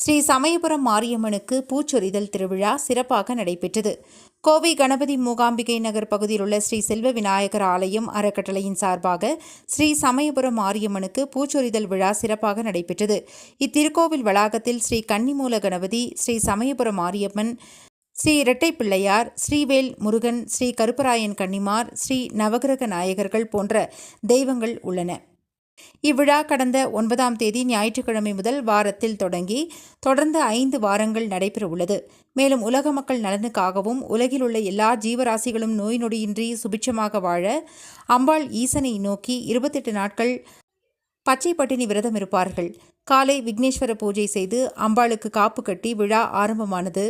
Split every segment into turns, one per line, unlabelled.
ஸ்ரீ சமயபுரம் மாரியம்மனுக்கு பூச்சொரிதல் திருவிழா சிறப்பாக நடைபெற்றது. கோவை கணபதி மூகாம்பிகை நகர் பகுதியில் உள்ள ஸ்ரீ செல்வ விநாயகர் ஆலயம் அறக்கட்டளையின் சார்பாக ஸ்ரீ சமயபுரம் மாரியம்மனுக்கு பூச்சொரிதல் விழா சிறப்பாக நடைபெற்றது. இத்திருக்கோவில் வளாகத்தில் ஸ்ரீ கன்னிமூல கணபதி ஸ்ரீ சமயபுரம் மாரியம்மன் ஸ்ரீ இரட்டை பிள்ளையார் ஸ்ரீவேல் முருகன் ஸ்ரீ கருப்பராயன் கன்னிமார் ஸ்ரீ நவகிரக நாயகர்கள் போன்ற தெய்வங்கள் உள்ளன. இவ்விழா கடந்த ஒன்பதாம் தேதி ஞாயிற்றுக்கிழமை முதல் வாரத்தில் தொடங்கி தொடர்ந்து ஐந்து வாரங்கள் நடைபெறவுள்ளது. மேலும் உலக மக்கள் நலனுக்காகவும் உலகில் உள்ள எல்லா ஜீவராசிகளும் நோய் நொடியின்றி சுபிட்சமாக வாழ அம்பாள் ஈசனை நோக்கி இருபத்தெட்டு நாட்கள் பச்சை பட்டினி விரதம் இருப்பார்கள். காலை விக்னேஸ்வர பூஜை செய்து அம்பாளுக்கு காப்பு கட்டி விழா ஆரம்பமானது.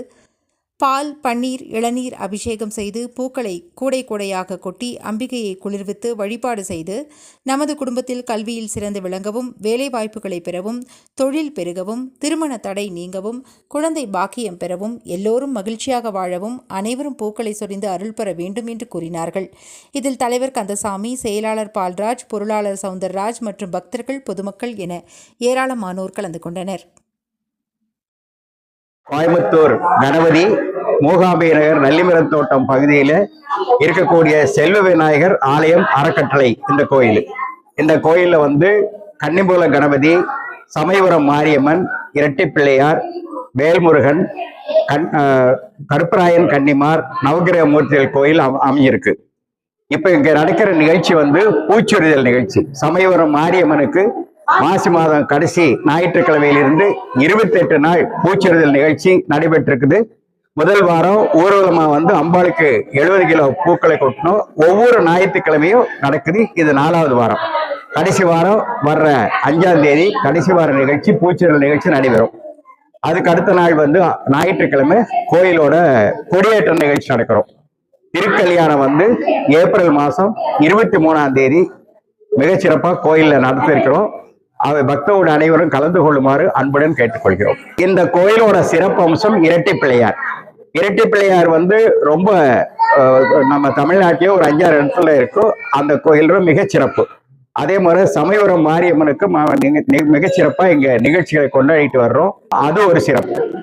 பால் பன்னீர் இளநீர் அபிஷேகம் செய்து பூக்களை கூடை கூடையாக கொட்டி அம்பிகையை குளிர்வித்து வழிபாடு செய்து நமது குடும்பத்தில் கல்வியில் சிறந்து விளங்கவும் வேலைவாய்ப்புகளை பெறவும் தொழில் பெருகவும் திருமண தடை நீங்கவும் குழந்தை பாக்கியம் பெறவும் எல்லோரும் மகிழ்ச்சியாக வாழவும் அனைவரும் பூக்களை சொரிந்து அருள் பெற வேண்டும் என்று கூறினார்கள். இதில் தலைவர் கந்தசாமி செயலாளர் பால்ராஜ் பொருளாளர் சவுந்தரராஜ் மற்றும் பக்தர்கள் பொதுமக்கள் என ஏராளமானோர் கலந்து கொண்டனர்.
கோயம்புத்தூர் கணபதி மூகாம்பி நகர் நல்லிமரத்தோட்டம் பகுதியில் இருக்கக்கூடிய செல்வ விநாயகர் ஆலயம் அறக்கட்டளை இந்த கோயில். இந்த கோயிலில் வந்து கன்னிமூல கணபதி சமயபுரம் மாரியம்மன் இரட்டை பிள்ளையார் வேல்முருகன் கண் கருப்பராயன் கன்னிமார் நவகிரக மூர்த்திகள் கோயில் அமைஞ்சிருக்கு. இப்ப இங்க நடக்கிற நிகழ்ச்சி வந்து பூச்சொரிதல் நிகழ்ச்சி. சமயபுரம் மாரியம்மனுக்கு மாசி மாதம் கடைசி ஞாயிற்றுக்கிழமையிலிருந்து இருபத்தி எட்டு நாள் பூச்சொரிதல் நிகழ்ச்சி நடைபெற்றிருக்குது. முதல் வாரம் ஊர்வலமா வந்து அம்பாளுக்கு எழுபது கிலோ பூக்களை கொட்டணும் ஒவ்வொரு ஞாயிற்றுக்கிழமையும் நடக்குது இது நாலாவது வாரம். கடைசி வாரம் வர்ற அஞ்சாம் தேதி கடைசி வார நிகழ்ச்சி பூச்சொரிதல் நிகழ்ச்சி நடைபெறும். அதுக்கு அடுத்த நாள் வந்து ஞாயிற்றுக்கிழமை கோயிலோட கொடியேற்ற நிகழ்ச்சி நடக்கிறோம். திருக்கல்யாணம் வந்து ஏப்ரல் மாதம் இருபத்தி மூணாம் தேதி மிகச்சிறப்பாக கோயிலில் நடத்திருக்கிறோம். அவை பக்தவோட அனைவரும் கலந்து கொள்ளுமாறு அன்புடன் கேட்டுக்கொள்கிறோம். இந்த கோயிலோட சிறப்பு அம்சம் இரட்டை பிள்ளையார் இரட்டை பிள்ளையார் வந்து ரொம்ப அஹ், நம்ம தமிழ்நாட்டிலே ஒரு அஞ்சாறு இடத்துல இருக்கும் அந்த கோயில் மிகச்சிறப்பு அதே மாதிரி சமயபுரம் மாரியம்மனுக்கு மிகச்சிறப்பாக நிக- இங்க நிகழ்ச்சிகளை கொண்டாடிட்டு வர்றோம். அது ஒரு சிறப்பு.